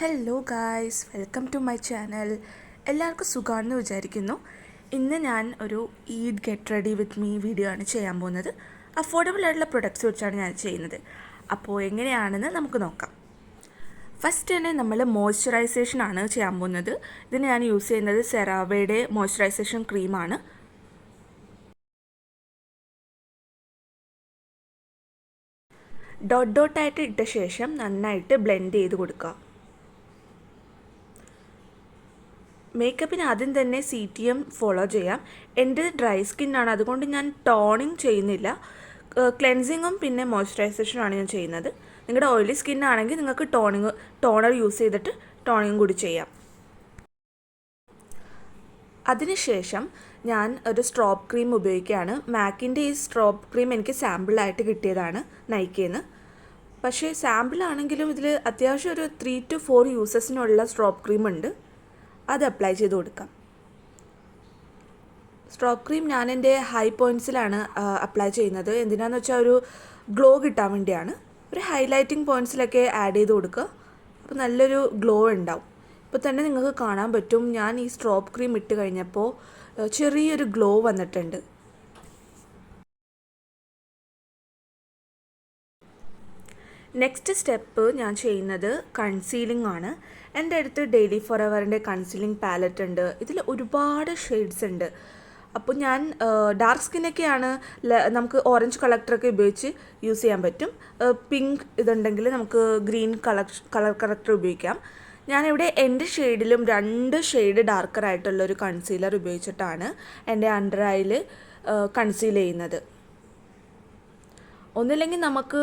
Hello guys welcome to my channel എല്ലാവർക്കും സുഖമാണെന്ന് വിചാരിക്കുന്നു. ഇന്ന് ഞാൻ ഒരു Eid get ready with me video ആണ് ചെയ്യാൻ പോകുന്നത്. അഫോർഡബിൾ ആയിട്ടുള്ള പ്രൊഡക്ട്സ് വെച്ചാണ് ഞാൻ ചെയ്യുന്നത്. അപ്പോൾ എങ്ങനെയാണെന്ന് നമുക്ക് നോക്കാം. ഫസ്റ്റ് തന്നെ നമ്മൾ മോയ്സ്ചറൈസേഷൻ ആണ് ചെയ്യാൻ പോകുന്നത്. ഇതിന് ഞാൻ യൂസ് ചെയ്യുന്നത് സെറാവയുടെ മോയ്സ്ചറൈസേഷൻ ക്രീമാണ് ഡോട്ട് ഡോട്ടായിട്ട് ഇട്ട ശേഷം നന്നായിട്ട് ബ്ലെൻഡ് ചെയ്ത് കൊടുക്കുക. മേക്കപ്പിന് ആദ്യം തന്നെ സി ടി എം ഫോളോ ചെയ്യാം. എന്റെ ഡ്രൈ സ്കിന്നാണ് അതുകൊണ്ട് ഞാൻ ടോണിങ് ചെയ്യുന്നില്ല. ക്ലെൻസിങ്ങും പിന്നെ മോയ്സ്ചറൈസേഷനുമാണ് ഞാൻ ചെയ്യുന്നത്. നിങ്ങളുടെ ഓയിലി സ്കിന്നാണെങ്കിൽ നിങ്ങൾക്ക് ടോണിങ് ടോണർ യൂസ് ചെയ്തിട്ട് ടോണിങ് കൂടി ചെയ്യാം. അതിനുശേഷം ഞാൻ ഒരു സ്ട്രോപ്പ് ക്രീം ഉപയോഗിക്കുകയാണ്. മാക്കിന്റെ ഈ സ്ട്രോപ്പ് ക്രീം എനിക്ക് സാമ്പിളായിട്ട് കിട്ടിയതാണ് നൈക്കേന്ന്. പക്ഷേ സാമ്പിളാണെങ്കിലും ഇതിൽ അത്യാവശ്യം ഒരു ത്രീ ടു ഫോർ യൂസസിനുള്ള സ്ട്രോപ്പ് ക്രീം ഉണ്ട്. അത് അപ്ലൈ ചെയ്ത് കൊടുക്കാം. സ്ട്രോക്ക് ക്രീം ഞാൻ എന്റെ ഹൈ പോയിൻസിലാണ് അപ്ലൈ ചെയ്യുന്നത്. എന്തിനാന്ന് വെച്ചാൽ ഒരു ഗ്ലോ കിട്ടാൻ വേണ്ടിയാണ്. ഒരു ഹൈലൈറ്റിംഗ് പോയിൻസിലൊക്കെ ആഡ് ചെയ്ത് കൊടുക്കുക. അപ്പോൾ നല്ലൊരു ഗ്ലോ ഉണ്ടാവും. ഇപ്പോൾ തന്നെ നിങ്ങൾക്ക് കാണാൻ പറ്റും. ഞാൻ ഈ സ്ട്രോപ്പ് ക്രീം ഇട്ട് കഴിഞ്ഞപ്പോൾ ചെറിയൊരു ഗ്ലോ വന്നിട്ടുണ്ട്. നെക്സ്റ്റ് സ്റ്റെപ്പ് ഞാൻ ചെയ്യുന്നത് കൺസീലിംഗ് ആണ്. എന്റെ അടുത്ത് ഡെയിലി ഫോർ എവറിന്റെ കൺസീലിംഗ് പാലറ്റ് ഉണ്ട്. ഇതിൽ ഒരുപാട് ഷെയ്ഡ്സ് ഉണ്ട്. അപ്പോൾ ഞാൻ ഡാർക്ക് സ്കിന്നൊക്കെയാണ് നമുക്ക് ഓറഞ്ച് കളക്ടറൊക്കെ ഉപയോഗിച്ച് യൂസ് ചെയ്യാൻ പറ്റും. പിങ്ക് ഇതുണ്ടെങ്കിൽ നമുക്ക് ഗ്രീൻ കളർ കളർ കളക്ടർ ഉപയോഗിക്കാം. ഞാനിവിടെ എന്റെ ഷെയ്ഡിലും രണ്ട് ഷെയ്ഡ് ഡാർക്കറായിട്ടുള്ളൊരു കൺസീലർ ഉപയോഗിച്ചിട്ടാണ് എന്റെ അണ്ടർ ഐയിൽ കൺസീൽ ചെയ്യുന്നത്. ഒന്നില്ലെങ്കിൽ നമുക്ക്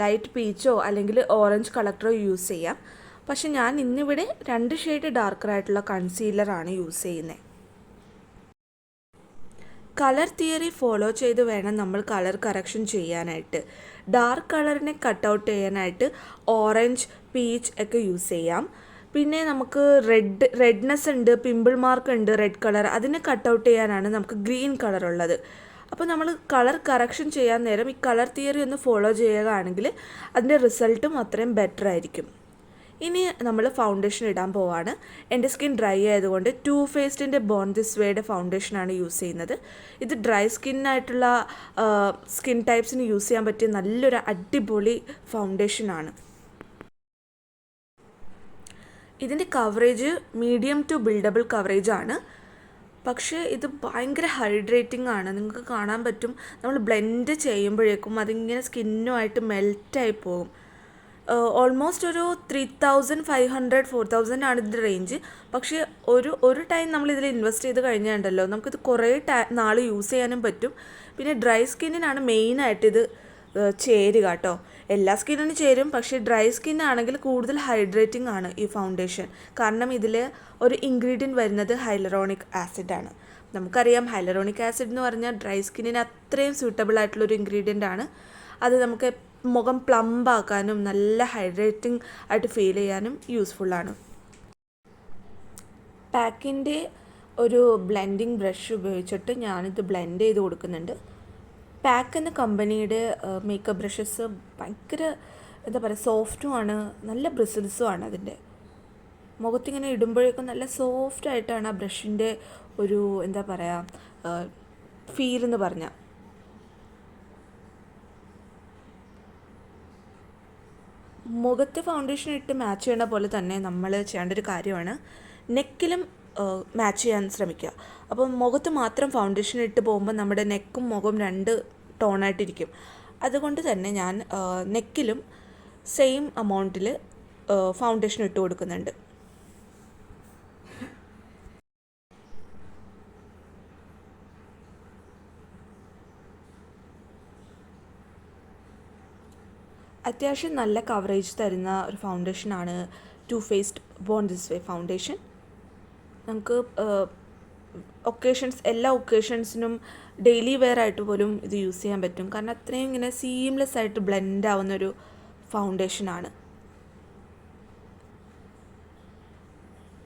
ലൈറ്റ് പീച്ചോ അല്ലെങ്കിൽ ഓറഞ്ച് കളക്ടറോ യൂസ് ചെയ്യാം. പക്ഷെ ഞാൻ ഇന്നിവിടെ രണ്ട് ഷെയ്ഡ് ഡാർക്കറായിട്ടുള്ള കൺസീലറാണ് യൂസ് ചെയ്യുന്നത് കളർ തിയറി ഫോളോ ചെയ്ത് വേണം നമ്മൾ കളർ കറക്ഷൻ ചെയ്യാനായിട്ട്. ഡാർക്ക് കളറിനെ കട്ട് ഔട്ട് ചെയ്യാനായിട്ട് ഓറഞ്ച് പീച്ച് ഒക്കെ യൂസ് ചെയ്യാം. പിന്നെ നമുക്ക് റെഡ് റെഡ്നെസ് ഉണ്ട് പിമ്പിൾ മാർക്ക് ഉണ്ട് റെഡ് കളർ അതിനെ കട്ട് ഔട്ട് ചെയ്യാനാണ് നമുക്ക് ഗ്രീൻ കളർ ഉള്ളത്. അപ്പോൾ നമ്മൾ കളർ കറക്ഷൻ ചെയ്യാൻ നേരം ഈ കളർ തിയറി ഒന്ന് ഫോളോ ചെയ്യുകയാണെങ്കിൽ അതിന്റെ റിസൾട്ടും അത്രയും ബെറ്റർ ആയിരിക്കും. ഇനി നമ്മൾ ഫൗണ്ടേഷൻ ഇടാൻ പോവാണ്. എന്റെ സ്കിൻ ഡ്രൈ ആയതുകൊണ്ട് ടു ഫേസ്റ്റിന്റെ ബോൺ ദിസ് വേയുടെ ഫൗണ്ടേഷനാണ് യൂസ് ചെയ്യുന്നത്. ഇത് ഡ്രൈ സ്കിന്നായിട്ടുള്ള സ്കിൻ ടൈപ്സിന് യൂസ് ചെയ്യാൻ പറ്റിയ നല്ലൊരു അടിപൊളി ഫൗണ്ടേഷനാണ് ഇതിന്റെ coverage medium to buildable coverage ആണ്. പക്ഷേ ഇത് ഭയങ്കര ഹൈഡ്രേറ്റിംഗ് ആണ് നിങ്ങൾക്ക് കാണാൻ പറ്റും. നമ്മൾ ബ്ലെൻഡ് ചെയ്യുമ്പോഴേക്കും അതിങ്ങനെ സ്കിന്നുമായിട്ട് മെൽറ്റായി പോകും. ഓൾമോസ്റ്റ് ഒരു three thousand five hundred four thousand ആണ് ഇതിന്റെ റേഞ്ച്. പക്ഷേ ഒരു ഒരു ടൈം നമ്മൾ ഇതിൽ ഇൻവെസ്റ്റ് ചെയ്ത് കഴിഞ്ഞാണ്ടല്ലോ നമുക്കിത് കുറേ ടൈ നാൾ യൂസ് ചെയ്യാനും പറ്റും. പിന്നെ ഡ്രൈ സ്കിന്നിനാണ് മെയിനായിട്ട് ഇത് ചേരുക കേട്ടോ. എല്ലാ സ്കിന്നിനും ചേരും പക്ഷേ ഡ്രൈ സ്കിൻ ആണെങ്കിൽ കൂടുതൽ ഹൈഡ്രേറ്റിംഗ് ആണ് ഈ ഫൗണ്ടേഷൻ. കാരണം ഇതിൽ ഒരു ഇൻഗ്രീഡിയന്റ് വരുന്നത് ഹൈലറോണിക് ആസിഡാണ് നമുക്കറിയാം ഹൈലറോണിക് ആസിഡ് എന്ന് പറഞ്ഞാൽ ഡ്രൈ സ്കിന്നിന് അത്രയും സ്യൂട്ടബിൾ ആയിട്ടുള്ളൊരു ഇൻഗ്രീഡിയന്റ് ആണ്. അത് നമുക്ക് മുഖം പ്ലംബ് ആക്കാനും നല്ല ഹൈഡ്രേറ്റിംഗ് ആയിട്ട് ഫീൽ ചെയ്യാനും യൂസ്ഫുള്ളാണ് പാക്കിന്റെ ഒരു ബ്ലെൻഡിങ് ബ്രഷ് ഉപയോഗിച്ചിട്ട് ഞാനിത് ബ്ലെൻഡ് ചെയ്ത് കൊടുക്കുന്നുണ്ട്. പാക്ക് എന്ന കമ്പനിയുടെ മേക്കപ്പ് ബ്രഷസ് ഭയങ്കര എന്താ പറയുക സോഫ്റ്റും ആണ്. നല്ല ബ്രിസിൽസും ആണ് അതിന്റെ. മുഖത്തിങ്ങനെ ഇടുമ്പോഴേക്കും നല്ല സോഫ്റ്റ് ആയിട്ടാണ് ആ ബ്രഷിന്റെ ഒരു എന്താ പറയുക ഫീൽ എന്ന് പറഞ്ഞാൽ മുഖത്ത് ഫൗണ്ടേഷൻ ഇട്ട് മാച്ച് ചെയ്യണ പോലെ തന്നെ നമ്മൾ ചെയ്യേണ്ട ഒരു കാര്യമാണ് നെക്കിലും മാച്ച് ചെയ്യാൻ ശ്രമിക്കുക. അപ്പോൾ മുഖത്ത് മാത്രം ഫൗണ്ടേഷൻ ഇട്ട് പോകുമ്പോൾ നമ്മുടെ നെക്കും മുഖം രണ്ട് ടോണായിട്ടിരിക്കും. അതുകൊണ്ട് തന്നെ ഞാൻ നെക്കിലും സെയിം അമൗണ്ടിൽ ഫൗണ്ടേഷൻ ഇട്ട് കൊടുക്കുന്നുണ്ട്. അത്യാവശ്യം നല്ല കവറേജ് തരുന്ന ഒരു ഫൗണ്ടേഷനാണ് too faced born this way foundation നമുക്ക് ഒക്കേഷൻസ് എല്ലാ ഒക്കേഷൻസിനും ഡെയിലി വെയർ ആയിട്ട് പോലും ഇത് യൂസ് ചെയ്യാൻ പറ്റും. കാരണം അത്രയും ഇങ്ങനെ സീംലെസ് ആയിട്ട് ബ്ലെൻഡ് ആവുന്നൊരു ഫൗണ്ടേഷനാണ്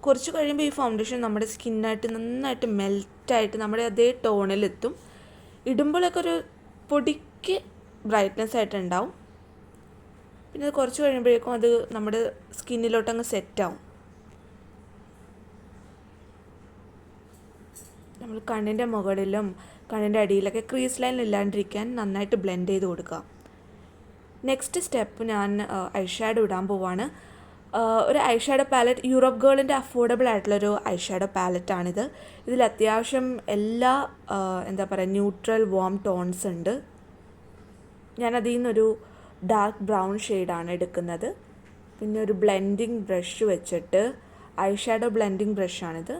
കുറച്ച് കഴിയുമ്പോൾ ഈ ഫൗണ്ടേഷൻ നമ്മുടെ സ്കിന്നായിട്ട് നന്നായിട്ട് മെൽറ്റായിട്ട് നമ്മുടെ അതേ ടോണിലെത്തും ഇടുമ്പോഴൊക്കെ ഒരു പൊടിക്ക് ബ്രൈറ്റ്നെസ് ആയിട്ടുണ്ടാവും പിന്നെ അത് കുറച്ച് കഴിയുമ്പോഴേക്കും അത് നമ്മുടെ സ്കിന്നിലോട്ടങ്ങ് സെറ്റാവും നമ്മൾ കണ്ണിന്റെ മുകളിലും കണ്ണിന്റെ അടിയിലൊക്കെ ക്രീസ് ലൈൻ ഇല്ലാണ്ടിരിക്കാൻ നന്നായിട്ട് ബ്ലെൻഡ് ചെയ്ത് കൊടുക്കുക. നെക്സ്റ്റ് സ്റ്റെപ്പ് ഞാൻ ഐഷാഡോ ഇടാൻ പോവാണ്. ഒരു ഒരു ഐഷാഡോ പാലറ്റ് യൂറോപ്പ് ഗേളിന്റെ അഫോർഡബിൾ ആയിട്ടുള്ളൊരു ഐഷാഡോ പാലറ്റാണിത് ഇതിൽ അത്യാവശ്യം എല്ലാ എന്താ പറയുക ന്യൂട്രൽ വാം ടോൺസ് ഉണ്ട്. ഞാൻ അതിൽ നിന്നൊരു ഡാർക്ക് ബ്രൗൺ ഷെയ്ഡാണ് എടുക്കുന്നത്. പിന്നെ ഒരു ബ്ലെൻഡിങ് ബ്രഷ് വെച്ചിട്ട് ഐഷാഡോ ബ്ലെൻഡിങ് ബ്രഷാണിത്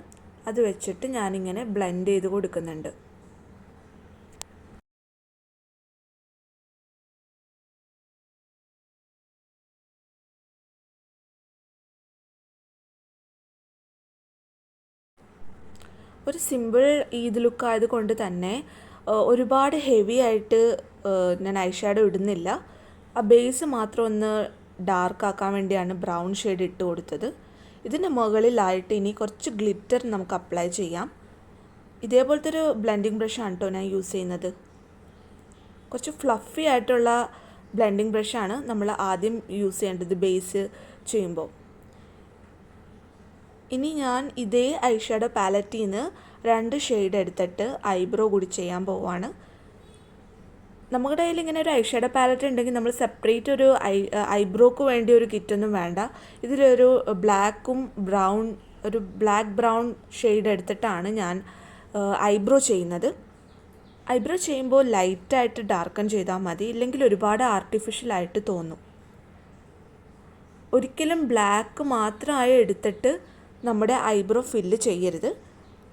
അത് വെച്ചിട്ട് ഞാനിങ്ങനെ ബ്ലെൻഡ് ചെയ്ത് കൊടുക്കുന്നുണ്ട്. ഒരു സിമ്പിൾ ഈദ് ലുക്ക് ആയതുകൊണ്ട് തന്നെ ഒരുപാട് ഹെവി ആയിട്ട് ഞാൻ ഐ ഷാഡോ ഇടുന്നില്ല. ആ ബേസ് മാത്രം ഒന്ന് ഡാർക്ക് ആക്കാൻ വേണ്ടിയാണ് ബ്രൗൺ ഷെയ്ഡ് ഇട്ട് കൊടുത്തത്. ഇതിന്റെ മുകളിലായിട്ട് ഇനി കുറച്ച് ഗ്ലിറ്റർ നമുക്ക് അപ്ലൈ ചെയ്യാം. ഇതേപോലത്തെ ഒരു ബ്ലെൻഡിങ് ബ്രഷാണ് കേട്ടോ ഞാൻ യൂസ് ചെയ്യുന്നത്. കുറച്ച് ഫ്ലഫി ആയിട്ടുള്ള ബ്ലെൻഡിങ് ബ്രഷാണ് നമ്മൾ ആദ്യം യൂസ് ചെയ്യേണ്ടത് ബേസ് ചെയ്യുമ്പോൾ. ഇനി ഞാൻ ഇതേ ഐഷാഡോ പാലറ്റിൽ നിന്ന് രണ്ട് ഷെയ്ഡ് എടുത്തിട്ട് ഐബ്രോ കൂടി ചെയ്യാൻ പോവാണ്. നമ്മുടെ കയ്യിൽ ഇങ്ങനെ ഒരു ഐഷാഡോ പാലറ്റ് ഉണ്ടെങ്കിൽ നമ്മൾ സെപ്പറേറ്റ് ഒരു ഐ ഐബ്രോക്ക് വേണ്ടി ഒരു കിറ്റൊന്നും വേണ്ട. ഇതിലൊരു ബ്ലാക്കും ബ്രൗൺ ഒരു ബ്ലാക്ക് ബ്രൗൺ ഷെയ്ഡ് എടുത്തിട്ടാണ് ഞാൻ ഐബ്രോ ചെയ്യുന്നത്. ഐബ്രോ ചെയ്യുമ്പോൾ ലൈറ്റായിട്ട് ഡാർക്കൺ ചെയ്താൽ മതി. ഇല്ലെങ്കിൽ ഒരുപാട് ആർട്ടിഫിഷ്യൽ ആയിട്ട് തോന്നും. ഒരിക്കലും ബ്ലാക്ക് മാത്രമായി എടുത്തിട്ട് നമ്മുടെ ഐബ്രോ ഫില്ല് ചെയ്യരുത്.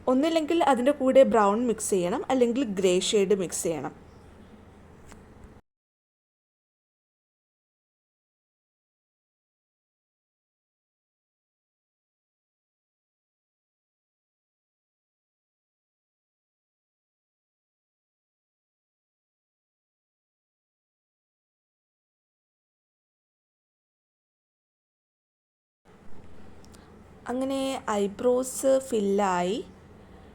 ഒന്നില്ലെങ്കിൽ അതിന്റെ കൂടെ ബ്രൗൺ മിക്സ് ചെയ്യണം. അല്ലെങ്കിൽ ഗ്രേ ഷെയ്ഡ് മിക്സ് ചെയ്യണം. അങ്ങനെ ഐബ്രോസ് ഫില്ലായി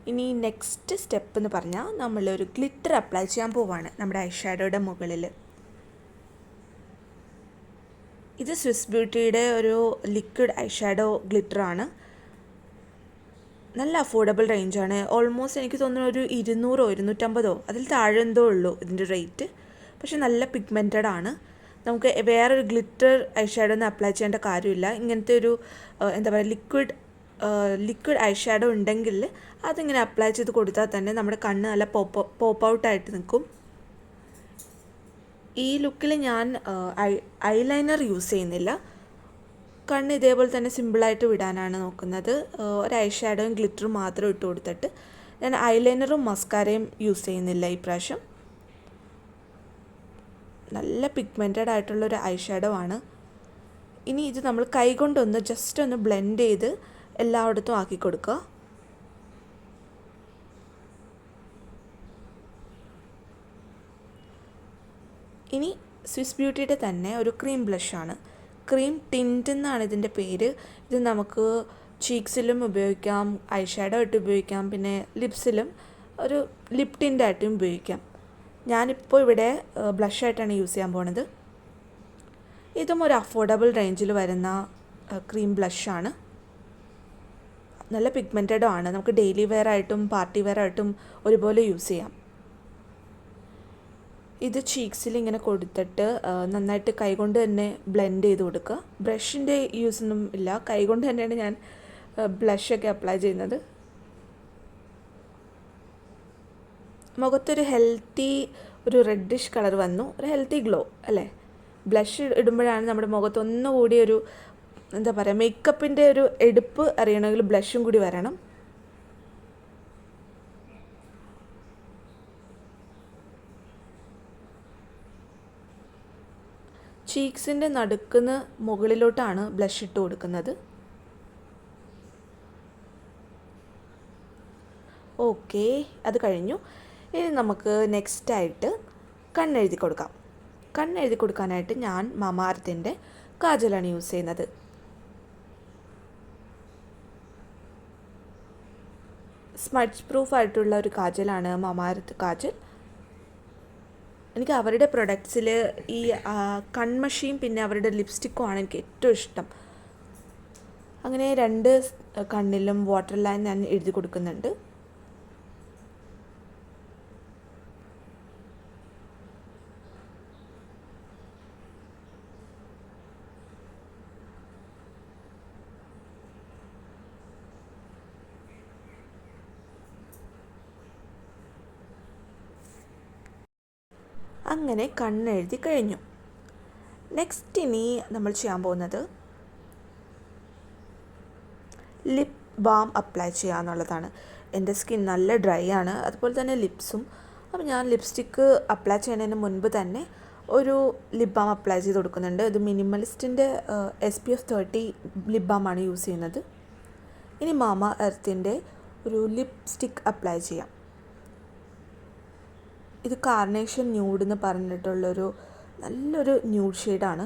ഇനി നെക്സ്റ്റ് സ്റ്റെപ്പ് എന്ന് പറഞ്ഞാൽ നമ്മളൊരു ഗ്ലിറ്റർ അപ്ലൈ ചെയ്യാൻ പോവാണ് നമ്മുടെ ഐഷാഡോയുടെ മുകളിൽ ഇത് സ്വിസ് ബ്യൂട്ടിയുടെ ഒരു ലിക്വിഡ് ഐഷാഡോ ഗ്ലിറ്ററാണ് നല്ല അഫോർഡബിൾ റേഞ്ചാണ് ഓൾമോസ്റ്റ് എനിക്ക് തോന്നുന്നു ഒരു ഇരുന്നൂറോ ഇരുന്നൂറ്റമ്പതോ അതിൽ താഴെ എന്തോ ഉള്ളൂ ഇതിന്റെ റേറ്റ് പക്ഷെ നല്ല പിഗ്മെന്റഡ് ആണ്. നമുക്ക് വേറൊരു ഗ്ലിറ്റർ ഐ ഷാഡോ ഒന്നും അപ്ലൈ ചെയ്യേണ്ട കാര്യമില്ല. ഇങ്ങനത്തെ ഒരു എന്താ പറയുക ലിക്വിഡ് ലിക്വിഡ് ഐ ഷാഡോ ഉണ്ടെങ്കിൽ അതിങ്ങനെ അപ്ലൈ ചെയ്ത് കൊടുത്താൽ തന്നെ നമ്മുടെ കണ്ണ് നല്ല പോപ്പ് പോപ്പ് ഔട്ടായിട്ട് നിൽക്കും. ഈ ലുക്കിൽ ഞാൻ ഐ ഐലൈനർ യൂസ് ചെയ്യുന്നില്ല. കണ്ണ് ഇതേപോലെ തന്നെ സിമ്പിളായിട്ട് വിടാനാണ് നോക്കുന്നത്. ഒരു ഐ ഷാഡോയും ഗ്ലിറ്ററും മാത്രം ഇട്ട് കൊടുത്തിട്ട് ഞാൻ ഐലൈനറും മസ്കാരയും യൂസ് ചെയ്യുന്നില്ല ഈ പ്രാവശ്യം. നല്ല പിഗ്മെന്റഡ് ആയിട്ടുള്ളൊരു ഐ ഷാഡോ ആണ്. ഇനി ഇത് നമ്മൾ കൈകൊണ്ടൊന്ന് ജസ്റ്റ് ഒന്ന് ബ്ലെൻഡ് ചെയ്ത് എല്ലായിടത്തും ആക്കി കൊടുക്കുക. ഇനി സ്വിസ് ബ്യൂട്ടിയുടെ തന്നെ ഒരു ക്രീം ബ്ലഷാണ് ക്രീം ടിന്റ് എന്നാണ് ഇതിന്റെ പേര്. ഇത് നമുക്ക് ചീക്സിലും ഉപയോഗിക്കാം ഐ ഷാഡോ ആയിട്ട് ഉപയോഗിക്കാം പിന്നെ ലിപ്സിലും ഒരു ലിപ് ടിന്റായിട്ടും ഉപയോഗിക്കാം. ഞാനിപ്പോൾ ഇവിടെ ബ്ലഷായിട്ടാണ് യൂസ് ചെയ്യാൻ പോണത്. ഇതും ഒരു അഫോർഡബിൾ റേഞ്ചിൽ വരുന്ന ക്രീം ബ്ലഷാണ് നല്ല പിഗ്മെന്റഡും ആണ്. നമുക്ക് ഡെയിലി വെയർ ആയിട്ടും പാർട്ടി വെയർ ആയിട്ടും ഒരുപോലെ യൂസ് ചെയ്യാം. ഇത് ചീക്സിൽ ഇങ്ങനെ കൊടുത്തിട്ട് നന്നായിട്ട് കൈകൊണ്ട് തന്നെ ബ്ലെൻഡ് ചെയ്ത് കൊടുക്കുക. ബ്രഷിന്റെ യൂസൊന്നും ഇല്ല. കൈകൊണ്ട് തന്നെയാണ് ഞാൻ ബ്ലഷൊക്കെ അപ്ലൈ ചെയ്യുന്നത്. മുഖത്തൊരു ഹെൽത്തി ഒരു റെഡിഷ് കളർ വന്നു. ഒരു ഹെൽത്തി ഗ്ലോ അല്ലേ? ബ്ലഷ് ഇടുമ്പോഴാണ് നമ്മുടെ മുഖത്ത് ഒന്നുകൂടി ഒരു എന്താ പറയുക മേക്കപ്പിന്റെ ഒരു എടുപ്പ് അറിയണമെങ്കിൽ ബ്ലഷും കൂടി വരണം. ചീക്സിന്റെ നടുക്കുന്ന മുകളിലോട്ടാണ് ബ്ലഷ് ഇട്ട് കൊടുക്കുന്നത്. ഓക്കെ അത് കഴിഞ്ഞു. ഇനി നമുക്ക് നെക്സ്റ്റ് ആയിട്ട് കണ്ണെഴുതി കൊടുക്കാം. കണ്ണെഴുതി കൊടുക്കാനായിട്ട് ഞാൻ മമാർത്തിന്റെ കാജലാണ് യൂസ് ചെയ്യുന്നത്. സ്മഡ്ജ് പ്രൂഫ് ആയിട്ടുള്ള ഒരു കാജലാണ് മമാർത്ത് കാജൽ. എനിക്ക് അവരുടെ പ്രൊഡക്ട്സിൽ ഈ കൺമഷിയും പിന്നെ അവരുടെ ലിപ്സ്റ്റിക്കും ആണ് എനിക്ക് ഏറ്റവും ഇഷ്ടം. അങ്ങനെ രണ്ട് കണ്ണിലും വാട്ടർ ലൈൻ ഞാൻ എഴുതി കൊടുക്കുന്നുണ്ട്. അങ്ങനെ കണ്ണെഴുതി കഴിഞ്ഞു. നെക്സ്റ്റ് ഇനി നമ്മൾ ചെയ്യാൻ പോകുന്നത് ലിപ് ബാം അപ്ലൈ ചെയ്യുക എന്നുള്ളതാണ്. എന്റെ സ്കിൻ നല്ല ഡ്രൈ ആണ്. അതുപോലെ തന്നെ ലിപ്സും അപ്പോൾ ഞാൻ ലിപ്സ്റ്റിക്ക് അപ്ലൈ ചെയ്യുന്നതിന് മുൻപ് തന്നെ ഒരു ലിപ് ബാം അപ്ലൈ ചെയ്ത് കൊടുക്കുന്നുണ്ട്. ഇത് മിനിമലിസ്റ്റിന്റെ S P F thirty lip ബാമാണ് use ചെയ്യുന്നത്. ഇനി മാമ എർത്തിന്റെ ഒരു ലിപ്സ്റ്റിക് അപ്ലൈ ചെയ്യാം. ഇത് കാർണേഷൻ ന്യൂഡ് എന്ന് പറഞ്ഞിട്ടുള്ളൊരു നല്ലൊരു ന്യൂഡ് ഷെയ്ഡാണ്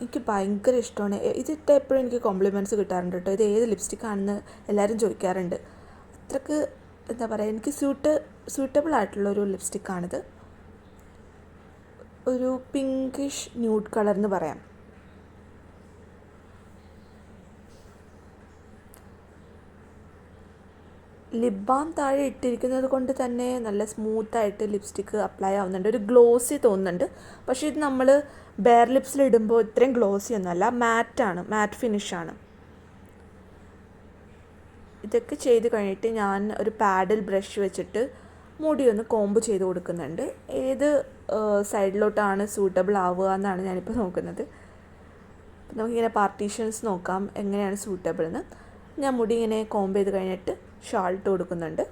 എനിക്ക് ഭയങ്കര ഇഷ്ടമാണ്. ഇതിട്ട് എപ്പോഴും എനിക്ക് കോംപ്ലിമെന്റ്സ് കിട്ടാറുണ്ട് കേട്ടോ ഇത് ഏത് ലിപ്സ്റ്റിക് ആണെന്ന് എല്ലാവരും ചോദിക്കാറുണ്ട്. അത്രയ്ക്ക് എന്താ പറയുക എനിക്ക് സ്യൂട്ട് സ്യൂട്ടബിൾ ആയിട്ടുള്ളൊരു ലിപ്സ്റ്റിക്കാണിത് ഒരു പിങ്കിഷ് ന്യൂഡ് കളർ എന്ന് പറയാം. ലിപ് ബാം താഴെ ഇട്ടിരിക്കുന്നത് കൊണ്ട് തന്നെ നല്ല സ്മൂത്തായിട്ട് ലിപ്സ്റ്റിക്ക് അപ്ലൈ ആവുന്നുണ്ട്. ഒരു ഗ്ലോസി തോന്നുന്നുണ്ട്. പക്ഷേ ഇത് നമ്മൾ ബെയർ ലിപ്സിൽ ഇടുമ്പോൾ ഇത്രയും ഗ്ലോസി ഒന്നുമല്ല മാറ്റാണ് മാറ്റ് ഫിനിഷാണ് ഇതൊക്കെ ചെയ്ത് കഴിഞ്ഞിട്ട് ഞാൻ ഒരു പാഡിൽ ബ്രഷ് വെച്ചിട്ട് മുടി ഒന്ന് കോമ്പ് ചെയ്ത് കൊടുക്കുന്നുണ്ട്. ഏത് സൈഡിലോട്ടാണ് സൂട്ടബിൾ ആവുക എന്നാണ് ഞാനിപ്പോൾ നോക്കുന്നത്. നമുക്കിങ്ങനെ പാർട്ടീഷൻസ് നോക്കാം. എങ്ങനെയാണ് സൂട്ടബിൾ എന്ന് ഞാൻ മുടി ഇങ്ങനെ കോമ്പ് ചെയ്ത് കഴിഞ്ഞിട്ട് ഷാൾ ഇട്ട് കൊടുക്കുന്നുണ്ട്.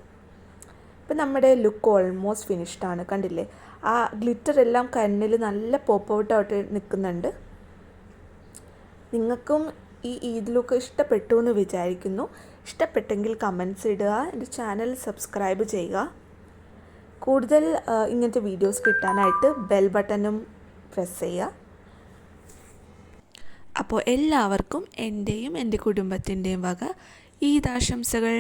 ഇപ്പം നമ്മുടെ ലുക്ക് ഓൾമോസ്റ്റ് ഫിനിഷ്ഡ് ആണ്. കണ്ടില്ലേ? ആ ഗ്ലിറ്റർ എല്ലാം കണ്ണിൽ നല്ല പോപ്പ് ഔട്ട് ആയിട്ട് നിൽക്കുന്നുണ്ട്. നിങ്ങൾക്കും ഈ ഈദ് ലുക്ക് ഇഷ്ടപ്പെട്ടു എന്ന് വിചാരിക്കുന്നു. ഇഷ്ടപ്പെട്ടെങ്കിൽ കമൻസ് ഇടുക എന്റെ ചാനൽ സബ്സ്ക്രൈബ് ചെയ്യുക. കൂടുതൽ ഇങ്ങനത്തെ വീഡിയോസ് കിട്ടാനായിട്ട് ബെൽ ബട്ടണും പ്രസ് ചെയ്യുക. അപ്പോൾ എല്ലാവർക്കും എന്റെയും എന്റെ കുടുംബത്തിന്റെയും വക ഈദാശംസകൾ